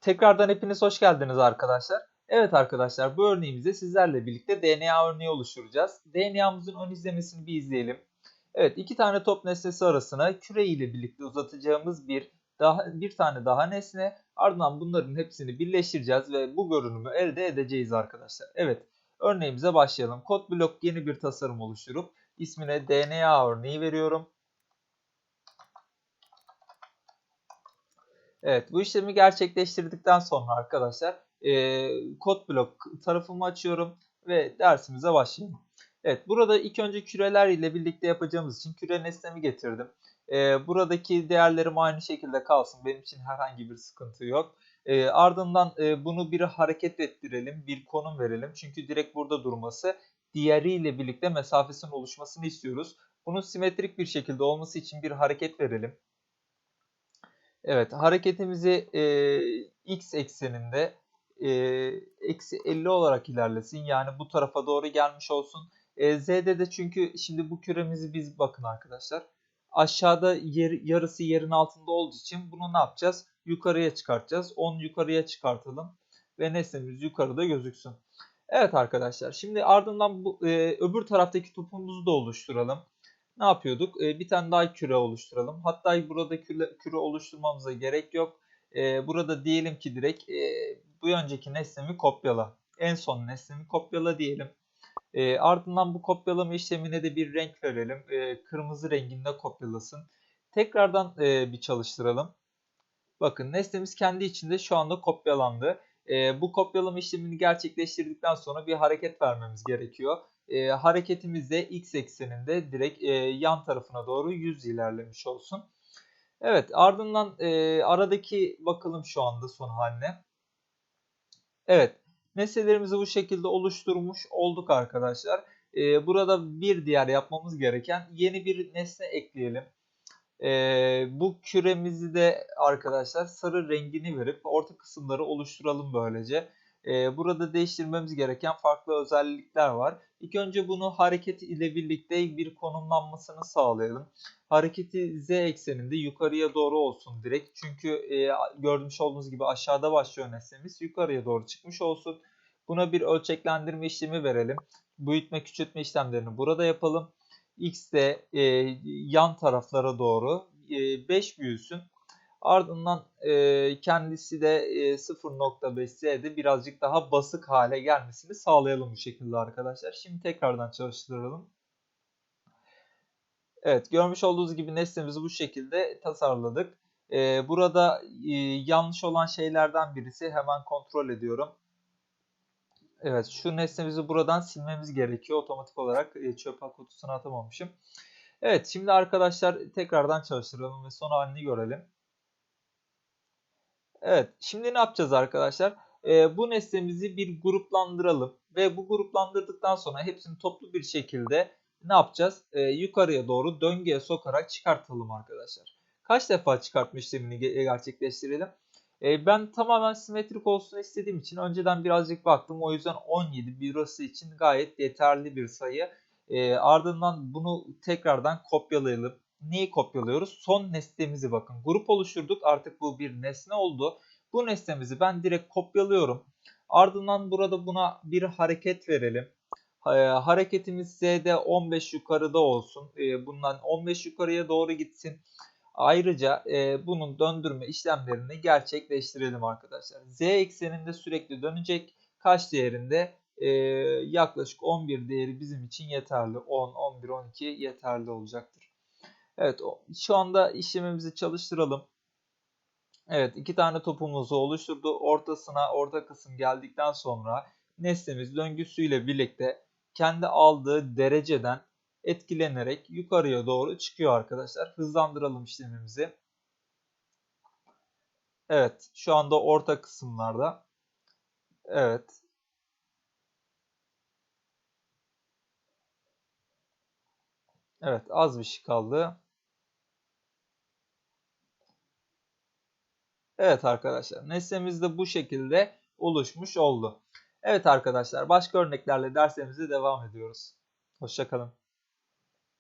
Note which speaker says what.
Speaker 1: Tekrardan hepiniz hoş geldiniz arkadaşlar. Evet arkadaşlar bu örneğimizde sizlerle birlikte DNA örneği oluşturacağız. DNA'mızın ön izlemesini bir izleyelim. Evet iki tane top nesnesi arasına küre ile birlikte uzatacağımız bir daha bir tane daha nesne ardından bunların hepsini birleştireceğiz ve bu görünümü elde edeceğiz arkadaşlar. Evet örneğimize başlayalım. Kod blok yeni bir tasarım oluşturup ismine DNA örneği veriyorum. Evet bu işlemi gerçekleştirdikten sonra arkadaşlar e, kod blok tarafımı açıyorum ve dersimize başlayalım. Evet burada ilk önce küreler ile birlikte yapacağımız için küre nesnemi getirdim. E, buradaki değerlerim aynı şekilde kalsın. Benim için herhangi bir sıkıntı yok. E, ardından e, bunu bir hareket ettirelim, bir konum verelim. Çünkü direkt burada durması diğeriyle birlikte mesafesinin oluşmasını istiyoruz. Bunun simetrik bir şekilde olması için bir hareket verelim. Evet hareketimizi e, x ekseninde eksi 50 olarak ilerlesin. Yani bu tarafa doğru gelmiş olsun. E, z'de de çünkü şimdi bu küremizi biz bakın arkadaşlar. Aşağıda yer, yarısı yerin altında olduğu için bunu ne yapacağız? Yukarıya çıkartacağız. 10 yukarıya çıkartalım. Ve nesnemiz yukarıda gözüksün. Evet arkadaşlar şimdi ardından bu, e, öbür taraftaki topumuzu da oluşturalım ne yapıyorduk? E, bir tane daha küre oluşturalım. Hatta burada küre, küre oluşturmamıza gerek yok. E, burada diyelim ki direkt e, bu önceki nesnemi kopyala. En son nesnemi kopyala diyelim. E, ardından bu kopyalama işlemine de bir renk verelim. E, kırmızı renginde kopyalasın. Tekrardan e, bir çalıştıralım. Bakın nesnemiz kendi içinde şu anda kopyalandı. E, bu kopyalama işlemini gerçekleştirdikten sonra bir hareket vermemiz gerekiyor e, hareketimiz de x ekseninde direkt e, yan tarafına doğru 100 ilerlemiş olsun. Evet ardından e, aradaki bakalım şu anda son haline. Evet nesnelerimizi bu şekilde oluşturmuş olduk arkadaşlar. E, burada bir diğer yapmamız gereken yeni bir nesne ekleyelim. E, bu küremizi de arkadaşlar sarı rengini verip orta kısımları oluşturalım böylece. E, burada değiştirmemiz gereken farklı özellikler var. İlk önce bunu hareket ile birlikte bir konumlanmasını sağlayalım. Hareketi z ekseninde yukarıya doğru olsun direkt. Çünkü e, gördüğünüz olduğunuz gibi aşağıda başlıyor nesnemiz yukarıya doğru çıkmış olsun. Buna bir ölçeklendirme işlemi verelim. Büyütme küçültme işlemlerini burada yapalım. X de e, yan taraflara doğru e, 5 büyüsün. Ardından e, kendisi de e, 0.5Z'de birazcık daha basık hale gelmesini sağlayalım bu şekilde arkadaşlar. Şimdi tekrardan çalıştıralım. Evet görmüş olduğunuz gibi nesnemizi bu şekilde tasarladık. E, burada e, yanlış olan şeylerden birisi hemen kontrol ediyorum. Evet şu nesnemizi buradan silmemiz gerekiyor. Otomatik olarak e, çöp kutusuna atamamışım. Evet şimdi arkadaşlar tekrardan çalıştıralım ve son halini görelim. Evet şimdi ne yapacağız arkadaşlar? Ee, bu nesnemizi bir gruplandıralım ve bu gruplandırdıktan sonra hepsini toplu bir şekilde ne yapacağız? Ee, yukarıya doğru döngüye sokarak çıkartalım arkadaşlar. Kaç defa çıkartma işlemini gerçekleştirelim? Ee, ben tamamen simetrik olsun istediğim için önceden birazcık baktım. O yüzden 17 burası için gayet yeterli bir sayı. Ee, ardından bunu tekrardan kopyalayalım neyi kopyalıyoruz? Son nesnemizi bakın. Grup oluşturduk. Artık bu bir nesne oldu. Bu nesnemizi ben direkt kopyalıyorum. Ardından burada buna bir hareket verelim. Hareketimiz Z'de 15 yukarıda olsun. Bundan 15 yukarıya doğru gitsin. Ayrıca e, bunun döndürme işlemlerini gerçekleştirelim arkadaşlar. Z ekseninde sürekli dönecek. Kaç değerinde? Ee, yaklaşık 11 değeri bizim için yeterli. 10, 11, 12 yeterli olacaktır. Evet şu anda işlemimizi çalıştıralım. Evet iki tane topumuzu oluşturdu. Ortasına orta kısım geldikten sonra nesnemiz döngüsüyle birlikte kendi aldığı dereceden etkilenerek yukarıya doğru çıkıyor arkadaşlar. Hızlandıralım işlemimizi. Evet şu anda orta kısımlarda. Evet. Evet az bir şey kaldı. Evet arkadaşlar nesnemiz de bu şekilde oluşmuş oldu. Evet arkadaşlar başka örneklerle derslerimize devam ediyoruz. Hoşçakalın.